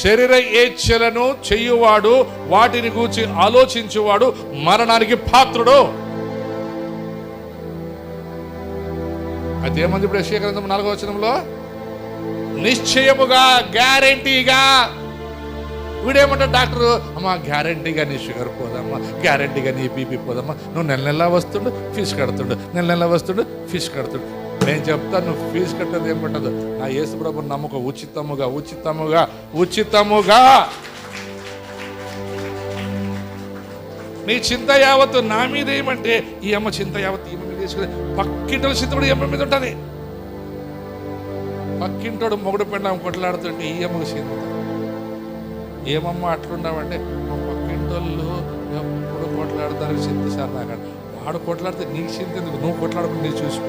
శరీర ఏచ్ఛలను చెయ్యువాడు వాటిని గూర్చి ఆలోచించువాడు మరణానికి పాత్రుడు. అదేమంది ఇప్పుడు యెషయా గ్రంథం నాలుగో వచనంలో? నిశ్చయముగా గ్యారంటీగా. వీడేమంటాడు? డాక్టర్ అమ్మా గ్యారంటీగా నీ షుగర్ పోదమ్మా గ్యారంటీగా నీ బీపీ పోదమ్మా నువ్వు నెల నెల వస్తుండు ఫీజు కడుతుండు నెల నెల వస్తుండు ఫీజు కడుతుండు. నేను చెప్తాను నువ్వు ఫీజు కట్టేది ఏం పట్టదు. నా యేసు ప్రభు నమ్మకం. ఉచితముగా ఉచితముగా ఉచితముగా. నీ చింత యావత్తు నా మీద ఏమంటే ఈ అమ్మ చింత యావత్తు ఈమె మీద తీసుకుని పక్కింటల చింత కూడా ఈ అమ్మ మీద ఉంటుంది. పక్కింటోడు మొగుడు పెండం కొట్లాడుతుంటే ఈ అమ్మకు చింత ఏమమ్మా అట్లున్నావంటే మా పక్కింటోళ్ళు ఎప్పుడు కొట్లాడతారు చింత సార్ నాకు వాడు కొట్లాడితే నీకు చింత ఎందుకు? నువ్వు కొట్లాడకుండా చూసుకో.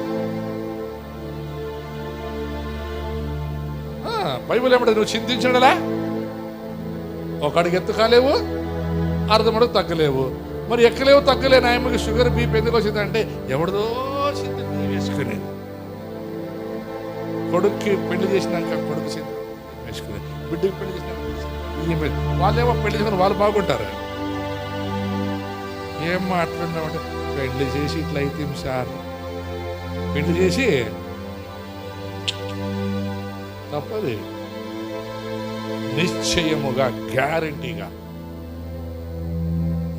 బైబుల్ ఏమంటే నువ్వు చింతించడలా? ఒకడికి ఎత్తు కాలేవు అర్ధమడుగు తగ్గలేవు. మరి ఎక్కలేవు తగ్గలే. నాయమ్మకి షుగర్ బీపీ ఎందుకు వచ్చిందంటే ఎవడదో చింత వేసుకుని కొడుక్కి పెళ్ళి చేసినాక కొడుకు చింత వేసుకుని బిడ్డకి పెళ్ళి చేసినాక ఈమె వాళ్ళేమో పెళ్ళి చేసుకుని వాళ్ళు బాగుంటారు? ఏం మాట్లాడినామంటే పెళ్ళి చేసి ఇట్లా అయితే సార్? పెళ్ళి చేసి తప్పది నిశ్చయముగా గ్యారంటీగా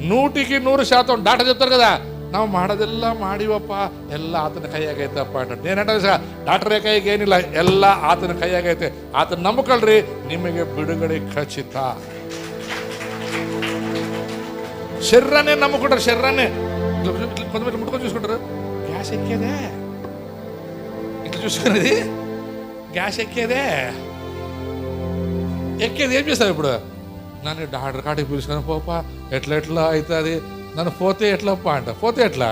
ನೂಟಿಗೆ ನೂರು ಶಾತ ಡಾಕ್ಟರ್ చెప్తారు కదా ನಾವು ಮಾಡೋದೆಲ್ಲ ಮಾಡಿವಪ್ಪ ಎಲ್ಲ ಆತನ ಕೈಯಾಗೈತಪ್ಪ ಅಂತ నేనంటే ಸರ್ ಡಾಕ್ಟರ್ ಕೈಗೆ ಏನಿಲ್ಲ ಎಲ್ಲ ಆತನ ಕೈಯಾಗೈತೆ ಆತನ ನಂಬಿಕಳ್ರಿ ನಿಮಗೆ ಬಿಡುಗಡೆ ಖಚಿತ శరీరాన్ని నమ్ముకుంటారు శరీరాన్ని కొంతమంది ముట్టుకొని చూసుకుంటారు గ్యాస్ ఎక్కేదే ఇట్లా చూసుకునేది గ్యాస్ ఎక్కేదే. ఎక్కేది ఏం చేస్తావు ఇప్పుడు? నన్ను డాక్టర్ కాడికి పిలుచుకొని పోపా. ఎట్లా ఎట్లా అవుతుంది? నన్ను పోతే ఎట్లా పా అంట. పోతే ఎట్లా?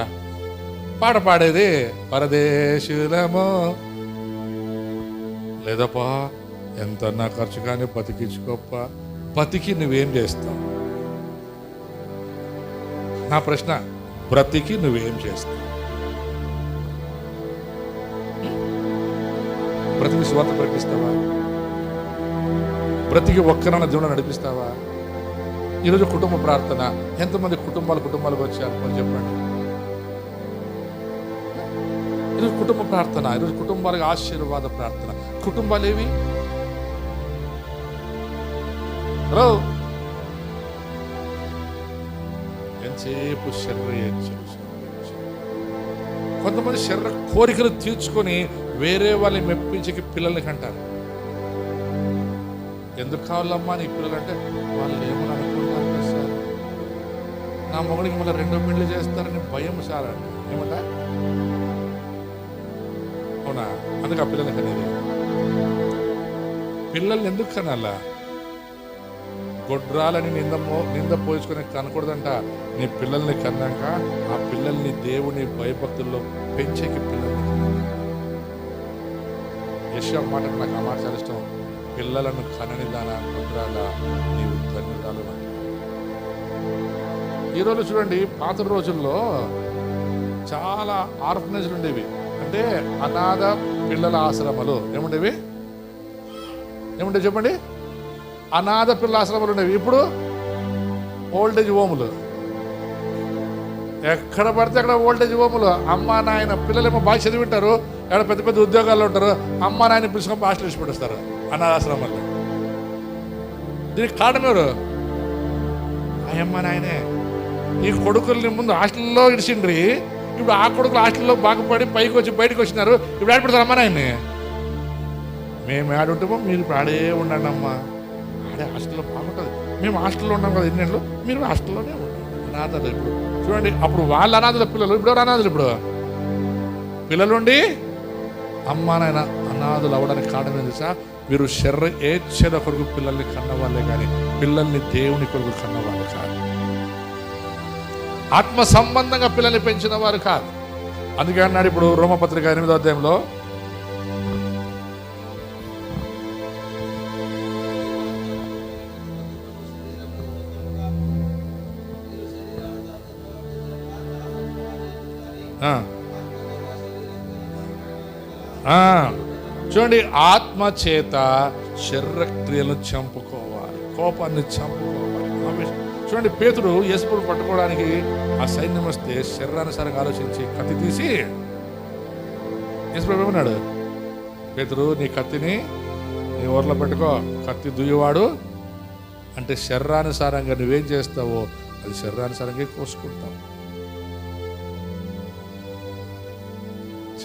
పాట పాడేది పరదేశులమో. లేదప్పా ఎంత నా ఖర్చు కానీ బతికించుకోప్ప. బతికి నువ్వేం చేస్తావు? నా ప్రశ్న బ్రతికి నువ్వేం చేస్తావు? బ్రతికి స్వార్థ ప్రకటిస్తావా? బ్రతికి ఒక్కనన్న దేవుడు నడిపిస్తావా? ఈరోజు కుటుంబ ప్రార్థన ఎంతమంది కుటుంబాలు కుటుంబాలకు వచ్చారు? మరి చెప్పండి. ఈరోజు కుటుంబ ప్రార్థన ఈరోజు కుటుంబాలకు ఆశీర్వాద ప్రార్థన. కుటుంబాలు ఏవి? హలో? ఎంతసేపు శరీర కొంతమంది శరీర కోరికలు తీర్చుకొని వేరే వాళ్ళని మెప్పించకి పిల్లల్ని కంటారు. ఎందుకు కావాలమ్మా నీ పిల్లలు అంటే వాళ్ళు ఏమని అనుకుంటారు సార్? నా మొగుడికి మళ్ళీ రెండో పెళ్ళి చేస్తారని భయం సార్ అంట ఏమంట? అవునా? అందుకు ఆ పిల్లలకి అనేది పిల్లల్ని ఎందుకు కనాలా? గొడ్రాలని నింద నింద పోయించుకొని కనకూడదంట. నీ పిల్లల్ని కన్నాక ఆ పిల్లల్ని దేవుని భయభక్తుల్లో పెంచేకి పిల్లలు యశ్వ మాట నాకు ఆ మాట చాలా ఇష్టం. పిల్లలను కనని దాన గొడ్రాల నీవు ధన్యురాలు ఈరోజు చూడండి పాత రోజుల్లో చాలా ఆర్ఫనేజ్లు ఉండేవి. అంటే అనాథ పిల్లల ఆశ్రమాలు. ఏముండేవి? ఏముండే చెప్పండి? అనాథ పిల్లల ఆశ్రమాలు ఉండేవి. ఇప్పుడు ఓల్డేజ్ హోములు. ఎక్కడ పడితే అక్కడ ఓల్డేజ్ హోములు. అమ్మ నాయన పిల్లలేమో బాగా చదివింటారు. ఎక్కడ పెద్ద పెద్ద ఉద్యోగాల్లో ఉంటారు. అమ్మ నాయన పిలుచుకొని హాస్టల్ ఇచ్చి పెట్టేస్తారు అనాథాశ్రమాల్లో. దీనికి కారణం ఎవరు? అయ్యమ్మ నాయనే. ఈ కొడుకుల్ని ముందు హాస్టల్లో ఇడిచిండ్రి. ఇప్పుడు ఆ కొడుకులు హాస్టల్లో బాగుపడి పైకి వచ్చి బయటకు వచ్చినారు. ఇప్పుడు ఆడపెడతారు అమ్మ నాయన్ని. మేము ఆడుంటామో మీరు ఇప్పుడు ఆడే ఉండండి అమ్మా. ఆడే హాస్టల్లో బాగుంటుంది. మేము హాస్టల్లో ఉన్నాం కదా ఎన్నేళ్ళు మీరు హాస్టల్లోనే ఉండండి. అనాథలు ఇప్పుడు. చూడండి అప్పుడు వాళ్ళు అనాథల పిల్లలు ఇప్పుడు ఎవరు అనాథలు ఇప్పుడు? పిల్లలుండి అమ్మ నాయన అనాథులు అవ్వడానికి కారణం తెలుసా మీరు శర్ర ఏచ్ఛల కొరకు పిల్లల్ని కన్నవాళ్ళే కానీ పిల్లల్ని దేవుని కొరకు కన్నవాళ్ళు కాదు ఆత్మ సంబంధంగా పిల్లల్ని పెంచిన వారు కాదు అందుకే అన్నాడు ఇప్పుడు రోమపత్రిక ఎనిమిదో అధ్యాయంలో ఆ. చూడండి ఆత్మ చేత శరీరక్రియలను చంపుకోవాలి. కోపాన్ని చంపుకోవాలి. చూడండి పేతుడు యేసుపుడు పట్టుకోవడానికి ఆ సైన్యం వస్తే శరీరానుసారంగా ఆలోచించి కత్తి తీసి యేసుప్రభు ఏమన్నాడు? పేతుడు నీ కత్తిని నీ ఊర్లో పెట్టుకో. కత్తి దుయ్యవాడు. అంటే శరీరానుసారంగా నువ్వేం చేస్తావో అది శరీరానుసారంగా కోసుకుంటావు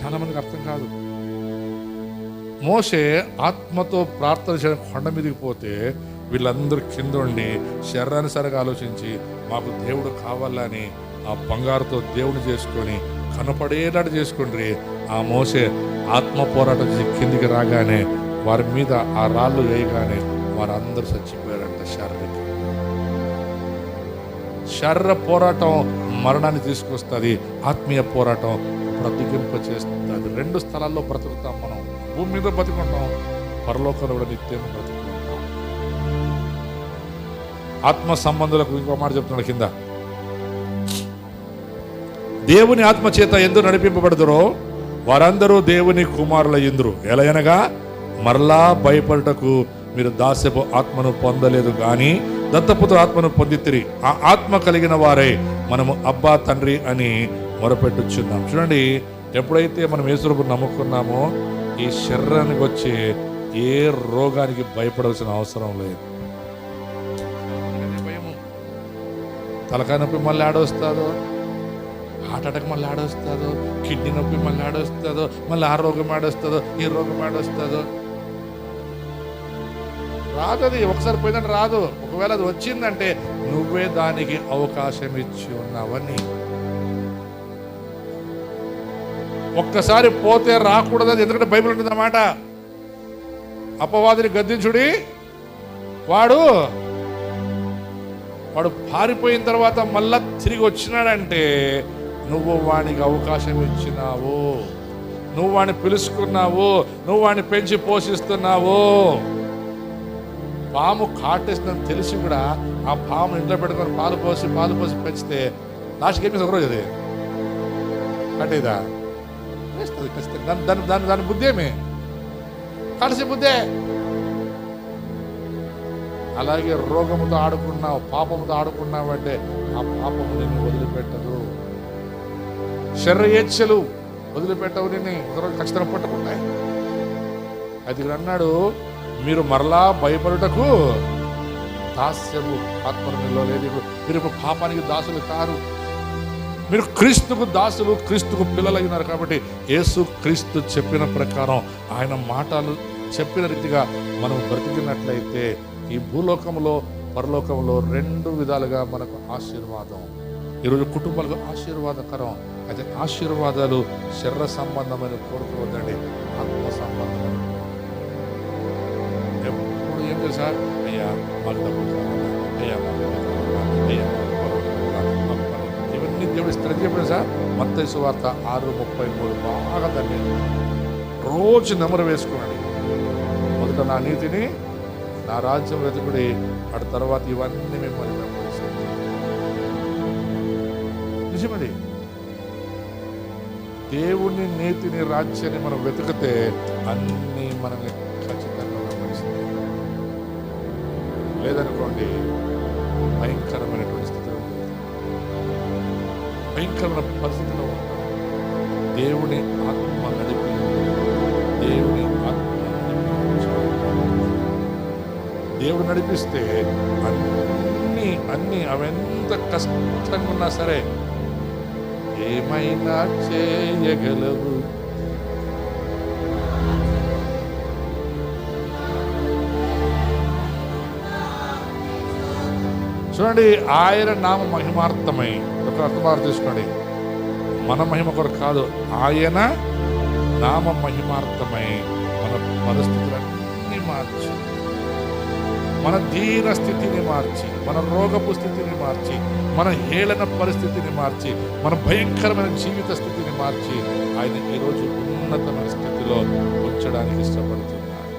చాలా మందికి అర్థం కాదు. మోసే ఆత్మతో ప్రార్థన చేయడం కొండ మీదకి పోతే వీళ్ళందరూ కింద ఉండి శరీరానుసారంగా ఆలోచించి మాకు దేవుడు కావాలని ఆ బంగారుతో దేవుడు చేసుకొని కనపడేలాడు చేసుకుండ్రి. ఆ మోసే ఆత్మ పోరాటం చేసి కిందికి రాగానే వారి మీద ఆ రాళ్ళు వేయగానే వారందరూ చచ్చిపోయారంట శారీరక. శరీర పోరాటం మరణాన్ని తీసుకొస్తుంది ఆత్మీయ పోరాటం బ్రతికింప చేస్తుంది రెండు స్థలాల్లో బ్రతుకుతాం మనం. భూమి మీద బ్రతుకుంటాం పరలోకంలో కూడా నిత్యం బ్రతుకుంటాం ఆత్మ సంబంధులకు ఇంకో మాట చెప్తున్నాడు కింద. దేవుని ఆత్మ చేత ఎందు నడిపింపబడదురో వారందరూ దేవుని కుమారుల ఇందురు ఎలయనగా మరలా భయపడుటకు మీరు దాస్యపు ఆత్మను పొందలేదు కానీ దత్తపుత్ర ఆత్మను పొందితిరి. ఆ ఆత్మ కలిగిన వారే మనము అబ్బా తండ్రి అని మొరపెట్టుచున్నాం. చూడండి ఎప్పుడైతే మనం యేసుప్రభు నమ్ముకున్నామో ఈ శరీరానికి వచ్చే ఏ రోగానికి భయపడాల్సిన అవసరం లేదు. భయము తలకాయ నొప్పి మళ్ళీ ఆడొస్తుందో హార్ట్ అటాక్ మళ్ళీ ఆడొస్తుందో కిడ్నీ నొప్పి మళ్ళీ ఆడొస్తుందో మళ్ళీ ఆ రోగం ఆడొస్తుందో ఈ రోగం ఆడొస్తుందో. రాదు అది. ఒకసారి పోయిందంటే రాదు. ఒకవేళ అది వచ్చిందంటే నువ్వే దానికి అవకాశం ఇచ్చి ఉన్నావని ఒక్కసారి పోతే రాకూడదు అది ఎందుకంటే బైబిల్ ఉంటుంది అన్నమాట. అపవాదిని గద్దించుడి. వాడు వాడు పారిపోయిన తర్వాత మళ్ళా తిరిగి వచ్చినాడంటే నువ్వు వానికి అవకాశం ఇచ్చినావు. నువ్వు వాడిని పిలుచుకున్నావు నువ్వు వాడిని పెంచి పోషిస్తున్నావు. పాము కాటేస్తుందని తెలిసి కూడా ఆ పాము ఇంట్లో పెట్టుకొని పాలు పోసి పాలు పోసి పెంచితే లాస్ట్కి ఏమి ఒకరోజు అది? కట్టేదా? వేస్తుంది ఖచ్చితంగా దాని దాని దాని దాని బుద్ధి కలిసి బుద్ధే? అలాగే రోగముతో ఆడుకున్నావు పాపముతో ఆడుకున్నావు అంటే ఆ పాపము నిన్ను వదిలిపెట్టదు. శరీరేచ్ఛలు వదిలిపెట్టవు నిన్ను ఒకరోజు ఖచ్చితంగా పట్టుకుంటాయి అది అన్నాడు మీరు మరలా భయపడుటకు దాస్యము ఆత్మను మీలో లేదు ఇప్పుడు మీరు ఇప్పుడు పాపానికి దాసులు కారు. మీరు క్రీస్తుకు దాసులు క్రీస్తుకు పిల్లలైనారు కాబట్టి యేసు క్రీస్తు చెప్పిన ప్రకారం ఆయన మాటలు చెప్పిన రీతిగా మనం బ్రతికినట్లయితే ఈ భూలోకంలో పరలోకంలో రెండు విధాలుగా మనకు ఆశీర్వాదం. ఈరోజు కుటుంబాలకు ఆశీర్వాదకరం. అయితే ఆశీర్వాదాలు శరీర సంబంధమైన కోరుకోవద్దండి ఆత్మ సంబంధమైన ఎప్పుడు ఏం తెలుసా? అయ్యా మాకు డబ్బులు కావాలా? అయ్యా మాకు అయ్యా. దేవుడు ఇస్తారని చెప్పాడు సార్. మత్తయి సువార్త ఆరు ముప్పై మూడు. బాగా దాన్ని రోజు నెమరు వేసుకున్నాడు. మొదట నా నీతిని నా రాజ్యం వెతుకుడి అటు తర్వాత ఇవన్నీ మిమ్మల్ని వెంబడిస్తాయి నిజమది దేవుని నీతిని రాజ్యాన్ని మనం వెతికితే అన్నీ మనల్ని ఖచ్చితంగా వెంబడిస్తాయి లేదనుకోండి భయంకరమైన భయంకరమైన పరిస్థితిలో ఉంటాం దేవుని ఆత్మ నడిపి దేవుని ఆత్మ దేవుడు నడిపిస్తే అన్ని అన్ని అవెంత కష్టంగా ఉన్నా సరే ఏమైనా చేయగలవు? చూడండి ఆయన నామ మహిమార్థమై. ఒక అర్థమార్థం తీసుకోండి మన మహిమ కొరకు కాదు ఆయన నామ మహిమార్థమై మన పరిస్థితులన్నీ మార్చి మన దీన స్థితిని మార్చి మన రోగపు స్థితిని మార్చి మన హేళన పరిస్థితిని మార్చి మన భయంకరమైన జీవిత స్థితిని మార్చి ఆయన ఈరోజు ఉన్నతమైన స్థితిలో ఉంచడానికి ఇష్టపడుతున్నాడు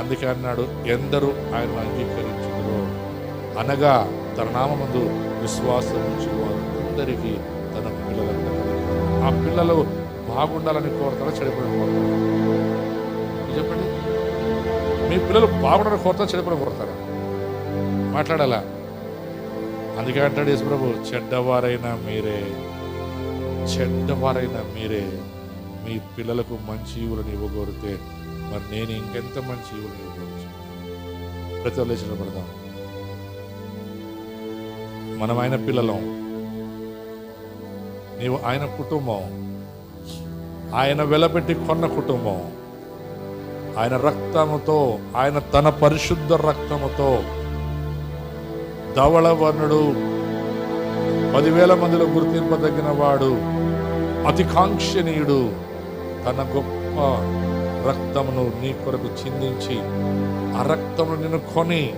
అందుకే అన్నాడు ఎందరూ ఆయన అంగీకరించుదురో అనగా తన నామందు విశ్వాసం ఉంచి వారందరికీ తన పిల్లలందరికీ ఆ పిల్లలు బాగుండాలని కోరతారా చెడిపోయిన కోరతారా చెప్పండి? మీ పిల్లలు బాగుండాలని కోరతారా చెడిపోయిన కోరతారా మాట్లాడాలా? అందుకే అంటాడు యశ్వ్రభు చెడ్డవారైనా మీరే చెడ్డవారైనా మీరే మీ పిల్లలకు మంచి ఈవులను ఇవ్వగోరితే మరి నేను ఇంకెంత మంచి ఈవులను ఇవ్వగోరు? ప్రతి వాళ్ళు లేచి మనం ఆయన పిల్లలం. నీవు ఆయన కుటుంబం. ఆయన వెలపెట్టి కొన్న కుటుంబం. ఆయన రక్తముతో ఆయన తన పరిశుద్ధ రక్తముతో ధవళవర్ణుడు పదివేల మందిలో గుర్తింపదగిన వాడు అతి కాంక్షణీయుడు తన గొప్ప రక్తమును నీ కొరకు చిందించి ఆ రక్తమును నిన్ను కొని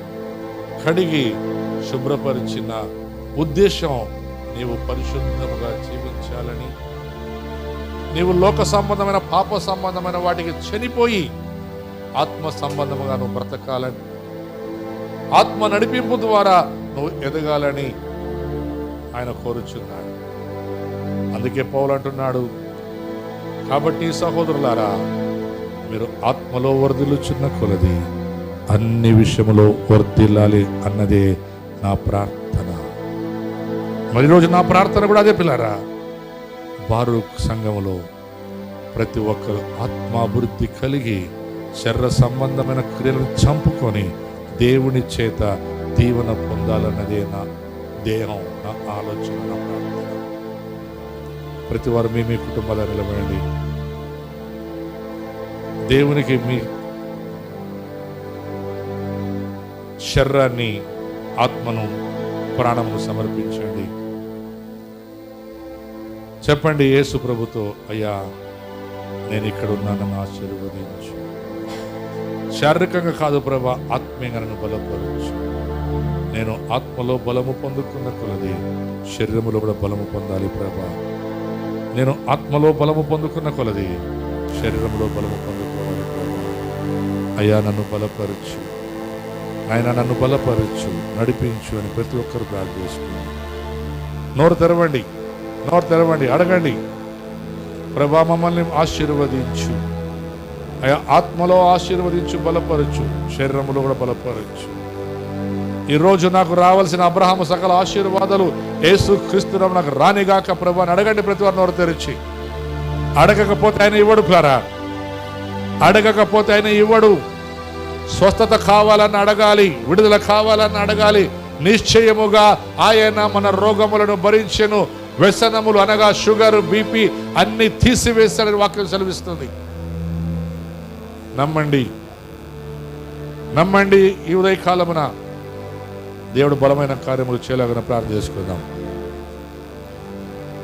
కడిగి శుభ్రపరిచిన ఉద్దేశం నీవు పరిశుద్ధముగా జీవించాలని. నీవు లోక సంబంధమైన పాప సంబంధమైన వాటికి చనిపోయి ఆత్మ సంబంధముగా నువ్వు బ్రతకాలని. ఆత్మ నడిపింపు ద్వారా నువ్వు ఎదగాలని ఆయన కోరుచున్నాడు. అందుకే పౌలంటున్నాడు కాబట్టి సహోదరులారా మీరు ఆత్మలో వర్ధిల్లుచున్న కొలది అన్ని విషయములో వర్ధిల్లాలి అన్నదే నా ప్రార్థన. మరి రోజు నా ప్రార్థన కూడా అదే పిల్లారా? బారు సంఘములో ప్రతి ఒక్కరు ఆత్మాభివృద్ధి కలిగి శరీర సంబంధమైన క్రియలను చంపుకొని దేవుని చేత దీవెన పొందాలన్నదే నా దేహం నా ఆలోచన నా ప్రార్థన. ప్రతి వారు మీ మీ కుటుంబాలు నిలబడండి. దేవునికి మీ శరీరాన్ని ఆత్మను ప్రాణమును సమర్పించండి. చెప్పండి యేసు ప్రభుతో అయ్యా నేను ఇక్కడ ఉన్నానని ఆశీర్వదించు. శారీరకంగా కాదు ప్రభా ఆత్మీయంగా నన్ను బలపరచు. నేను ఆత్మలో బలము పొందుకున్న కొలది శరీరములో కూడా బలము పొందాలి ప్రభా. నేను ఆత్మలో బలము పొందుకున్న కొలది శరీరంలో బలము పొందుకోవాలి ప్రభా. అయ్యా నన్ను బలపరచు. ఆయన నన్ను బలపరచు నడిపించు అని ప్రతి ఒక్కరు ప్రార్థిస్తున్నాను నోరు తెరవండి. నోరు తెరవండి అడగండి. ప్రభా మమ్మల్ని ఆశీర్వదించు. అయా ఆత్మలో ఆశీర్వదించు బలపరచు. శరీరములో కూడా బలపరచు. ఈరోజు నాకు రావాల్సిన అబ్రహాము సకల ఆశీర్వాదాలు యేసు క్రీస్తునామ నాకు రానిగాక ప్రభు అని అడగండి ప్రతి వారు నోరు తెరిచి. అడగకపోతే ఆయన ఇవ్వడు ప్లారా? అడగకపోతే ఆయన ఇవ్వడు. స్వస్థత కావాలని అడగాలి విడుదల కావాలని అడగాలి. నిశ్చయముగా ఆయన మన రోగములను భరించెను. వ్యసనములు అనగా షుగర్ బీపీ అన్ని తీసివేస్తాడని వాక్యం సెలవిస్తుంది. నమ్మండి. నమ్మండి ఈ ఉదయకాలమున దేవుడు బలమైన కార్యములు చేయలాగిన ప్రార్థన చేసుకుందాం.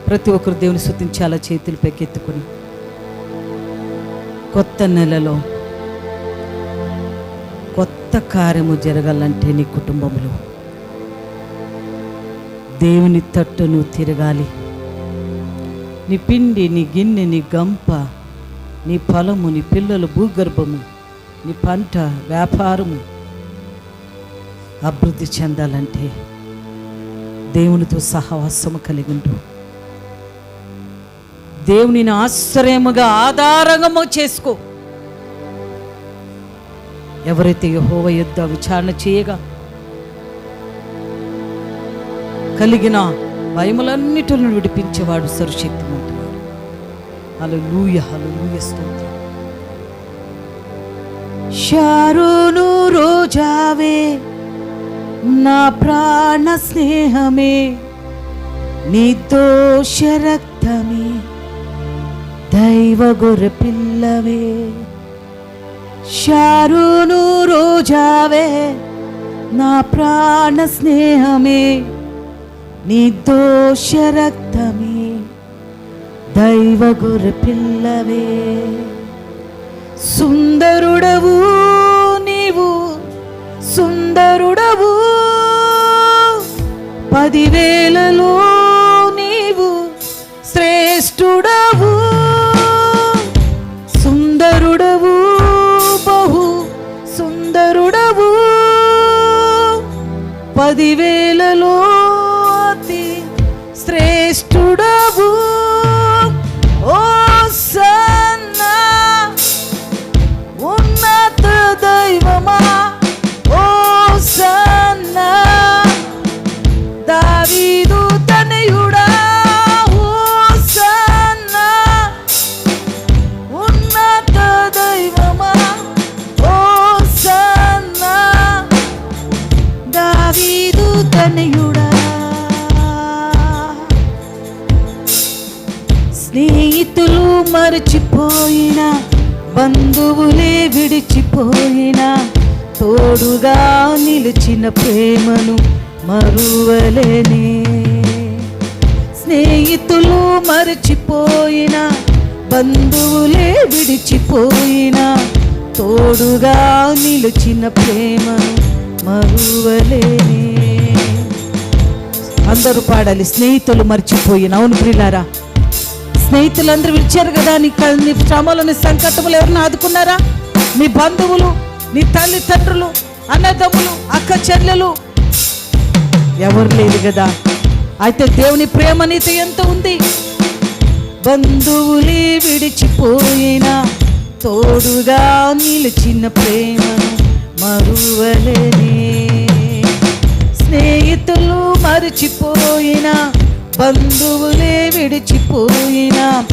ప్రతి ఒక్కరు దేవుని శుద్ధించాలా చేతులు పెకెత్తుకుని? కొత్త నెలలో కొత్త కార్యము జరగాలంటే నీ కుటుంబంలో దేవుని తట్టు నువ్వు తిరగాలి. నీ పిండి నీ గిన్నె నీ గంప నీ పొలము నీ పిల్లలు భూగర్భము నీ పంట వ్యాపారము అభివృద్ధి చెందాలంటే దేవునితో సహవాసము కలిగి ఉండు దేవునిని ఆశ్రయముగా ఆధారంగము చేసుకో. ఎవరైతే యహోవ యుద్ధ విచారణ చేయగా కలిగిన భయములన్నిటిని విడిపించేవాడు సరుశక్తిమంతుడు హల్లెలూయా హల్లెలూయా స్తోత్రం. షారోను రోజావే నా ప్రాణ స్నేహమే నిర్దోష రక్తమే దైవ గొర్రె పిల్లవే. షారును రోజావే నా ప్రాణ స్నేహమే నిర్దోష రక్తమే దైవ గొర్రె పిల్లవే సుందరుడవు నీవు సుందరుడవు పదివేలలో నీవు శ్రేష్ఠుడవు సుందరుడవు బహు సుందరుడవు పదివేలలో దైవమా? ఓ సన్న దావీదు తనయుడా? ఓ సన్న ఉన్నత దైవమా? ఓ సన్న దావీదు తనయుడా? స్నేహితులు మరచిపోయిన బంధువులే విడిచి విడిచిపోయిన తోడుగా నిలిచిన ప్రేమను మరువలేనే. స్నేహితులు మరచిపోయిన బంధువులే విడిచిపోయిన తోడుగా నిలిచిన ప్రేమను మరువలేని. అందరూ పాడాలి స్నేహితులు మర్చిపోయిన. అవును ప్రిలారా స్నేహితులందరూ విడిచారు కదా నీ క- నీ శ్రమలు నీ సంకటములు ఎవరిని ఆదుకున్నారా? నీ బంధువులు నీ తల్లిదండ్రులు అన్నదమ్ములు అక్క చెల్లెలు. ఎవరు లేదు కదా? అయితే దేవుని ప్రేమ నీతి ఎంత ఉంది? బంధువులే విడిచిపోయిన తోడుగా నిలిచిన ప్రేమను మరువలేనే. స్నేహితులు మరిచిపోయిన బంధువులే విడిచిపోయిన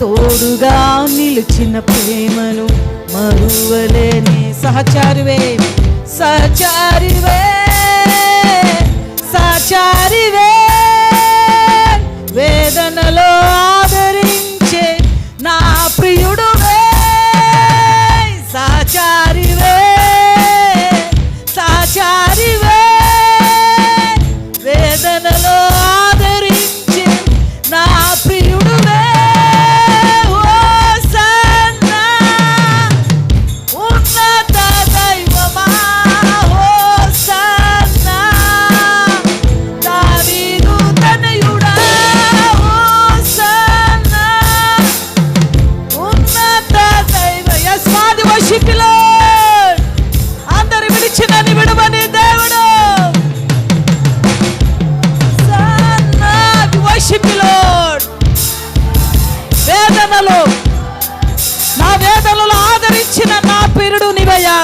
తోడుగా నిలిచిన ప్రేమను మరువలేని సహచారువే సహచారువే.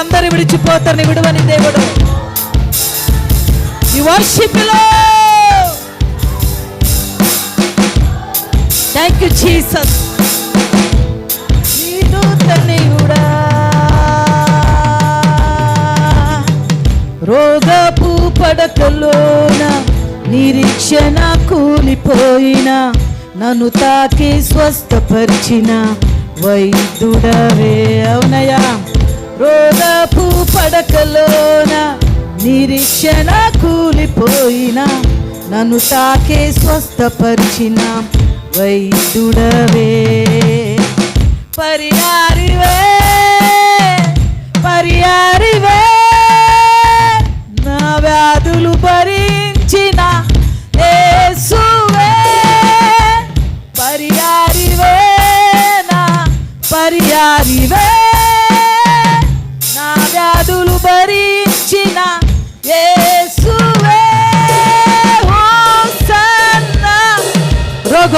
అందరు విడిచిపోతారని విడువని దేవుడు. ఈ వర్షిపిలో థ్యాంక్ యూ జీసస్ నీదు రోగపు పడకలోన నిరీక్షణ కూలిపోయిన నన్ను తాకి స్వస్థపరిచిన వైద్యుడవే అవునయా రోగపు పడకలోన నిరీక్షణ కూలిపోయిన నన్ను తాకే స్వస్థపరిచిన వైద్యుడవే. పరిహారివే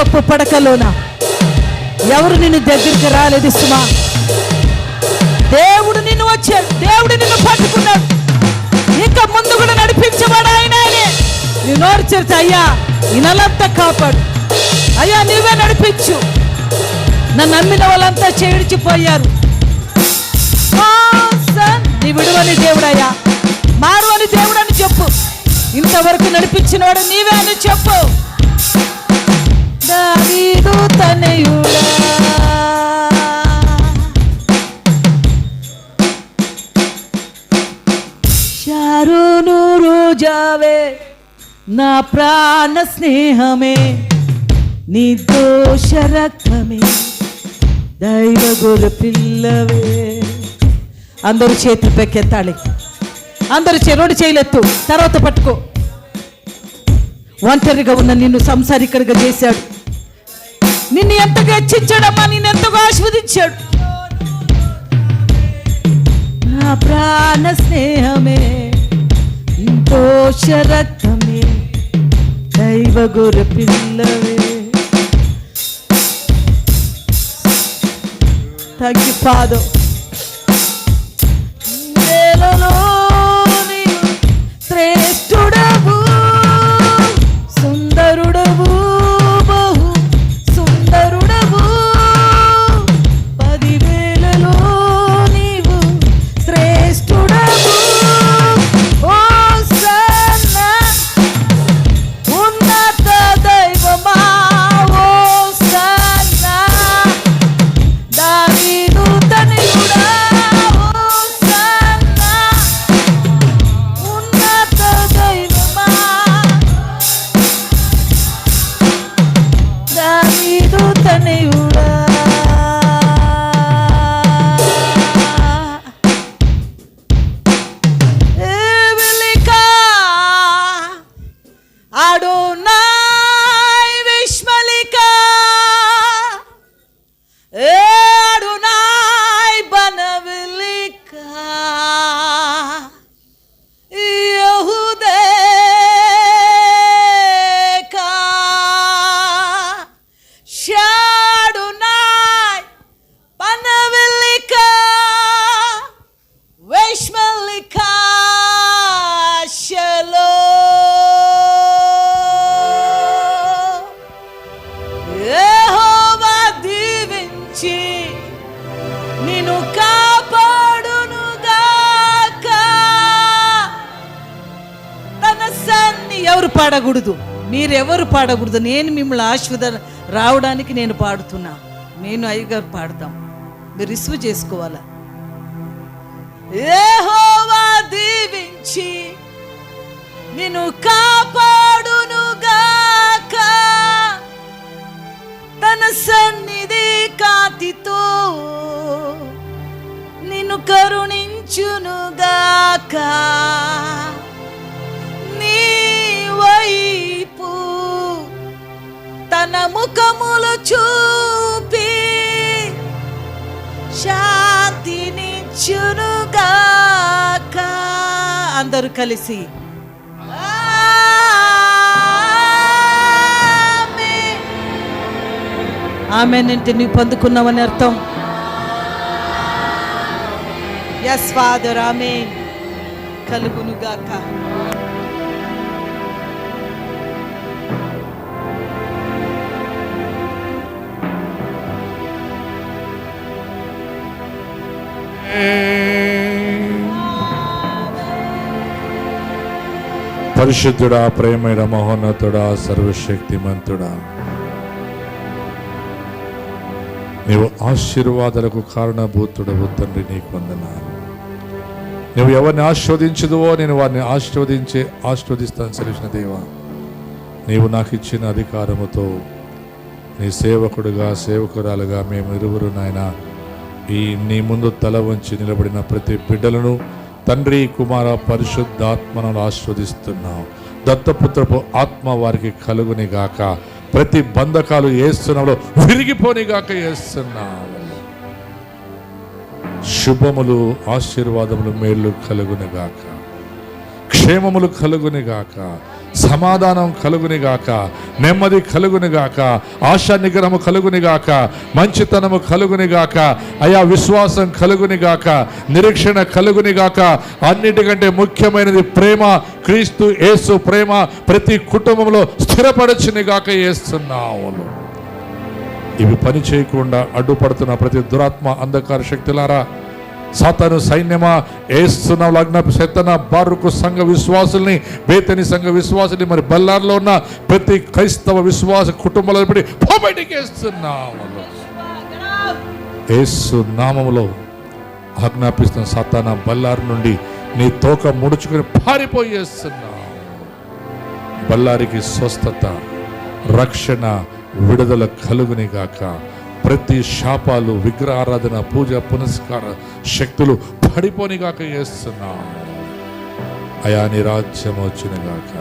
రోగపు పడకలోన? ఎవరు నిన్ను దగ్గరికి రాలేదు సుమా? దేవుడు నిన్ను వచ్చాడు. దేవుడు నిన్ను పట్టుకున్నాడు. ఇంకా ముందు కూడా నడిపించబడు ఆయన నీ నోరు చేరితే అయ్యా ఇనలంతా కాపాడు. అయ్యా నీవే నడిపించు. నన్ను నమ్మిన వాళ్ళంతా చేడిచిపోయారు నీ విడువని దేవుడయ్యా. మారు అని దేవుడు అని చెప్పు. ఇంతవరకు నడిపించినవాడు నీవే అని చెప్పు. దావీదు తనయుడా. శారోను రోజావే నా ప్రాణ స్నేహమే నిర్దోష రక్తమే దైవ గొర్రె పిల్లవే. అందరూ చేతులు పెక్కెత్తాలి. అందరూ చెరోడు చేయలెత్తు తర్వాత పట్టుకో. ఒంటరిగా ఉన్న నిన్ను సంసారికడిగా చేశాడు. నిన్ను ఎంతగా హెచ్చించాడమ్మా? నిన్ను ఎంతగా ఆస్వాదించాడు నా ప్రాణ స్నేహమే దోష రక్తమే దైవ గొర్రె పిల్లవే. తగ్గి పాదం నేలలో పాడకూడదు. మీరెవరు పాడకూడదు? నేను మిమ్మల్ని ఆశీర్వద రావడానికి నేను పాడుతున్నా. నేను అయ్యగారు పాడతాం. మీరు రిసీవ్ చేసుకోవాలా? ఏహోవా దీవించి నిన్ను కాపాడునుగాక. తన సన్నిధి కాతితో నిన్ను కరుణించునుగాక. చూపి శాంతినిచ్చునుగాక. అందరూ కలిసి. ఆమె. అంటే నీవు పొందుకున్నావని అర్థం. ఎస్ ఫాదర్ ఆమె కలుగునుగాక. పరిశుద్ధుడా ప్రేమైన మహోన్నతుడా సర్వశక్తిమంతుడా. నీవు ఆశీర్వాదాలకు కారణభూతుడవు తండ్రి నీకు వందనాలు. నువ్వు ఎవరిని ఆస్వాదించదువో నేను వారిని ఆశీర్వదించే ఆశ్వదిస్తాను సెలసిన దేవా. నీవు నాకు ఇచ్చిన అధికారముతో నీ సేవకుడుగా సేవకురాలుగా మేము ఇరువురు నాయన ఈ నీ ముందు తల వంచి నిలబడిన ప్రతి బిడ్డలను తండ్రి కుమార పరిశుద్ధాత్మను ఆస్వాదిస్తున్నావు దత్తపుత్రపు ఆత్మ వారికి కలుగుని గాక. ప్రతి బంధకాలు వేస్తున్నాడు విరిగిపోని గాక ఏస్తున్నాం. శుభములు ఆశీర్వాదములు మేళ్ళు కలుగుని గాక. క్షేమములు కలుగుని గాక. సమాధానం కలుగుని గాక నెమ్మది కలుగుని గాక ఆశా నిగ్రహము కలుగుని గాక మంచితనము కలుగుని గాక అయా విశ్వాసం కలుగుని గాక నిరీక్షణ కలుగుని గాక అన్నిటికంటే ముఖ్యమైనది ప్రేమ క్రీస్తు యేసు ప్రేమ ప్రతి కుటుంబంలో స్థిరపరచుని గాక ఇవి పని చేయకుండా అడ్డుపడుతున్న ప్రతి దురాత్మ అంధకార శక్తులారా సాతాను సైన్యమా ఏస్తున్న లగ్న శతన బారుకు సంఘ విశ్వాసుల్ని బేతని సంఘ విశ్వాసుల్ని మరి బల్లార్లో ఉన్న ప్రతి క్రైస్తవ విశ్వాస కుటుంబాలను బట్టి పో బయటికి వేస్తున్నాము ఏసు నామములో ఆజ్ఞాపిస్తున్న సాతాన బల్లారు నుండి నీ తోక ముడుచుకుని పారిపోయేస్తున్నావు బల్లారికి స్వస్థత రక్షణ విడుదల కలుగుని గాక ప్రతి శాపాలు విగ్రహారాధన పూజ పునస్కార శక్తులు పడిపోనిగాక చేస్తున్నాం. అయా నీ రాజ్యం వచ్చినగాక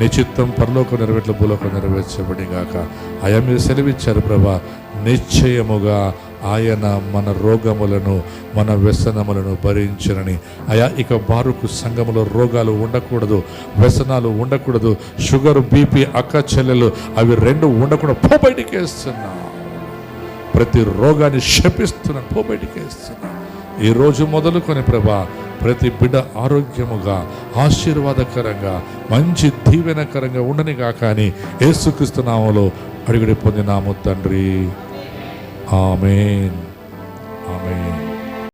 నీ చిత్తం పరలోక నెరవేట్ల భూలోక నెరవేర్చబడిగాక. అయా మీరు సెలవిచ్చారు ప్రభా నిశ్చయముగా ఆయన మన రోగములను మన వ్యసనములను భరించనని. అయా ఇక బారుకు సంఘములో రోగాలు ఉండకూడదు వ్యసనాలు ఉండకూడదు షుగర్ బీపీ అక్క చెల్లెలు అవి రెండు ఉండకుండా పో బయటికి వేస్తున్నాం. ప్రతి రోగాన్ని శపిస్తున్నాను. పో బయటికి వేస్తున్నాను ఈ రోజు మొదలుకొని ప్రభా ప్రతి బిడ్డ ఆరోగ్యముగా ఆశీర్వాదకరంగా మంచి దీవెనకరంగా ఉండని కానీ ఏసుక్రీస్తునామలో నామములో అడిగిడి పొందినాము తండ్రి. ఆమెన్.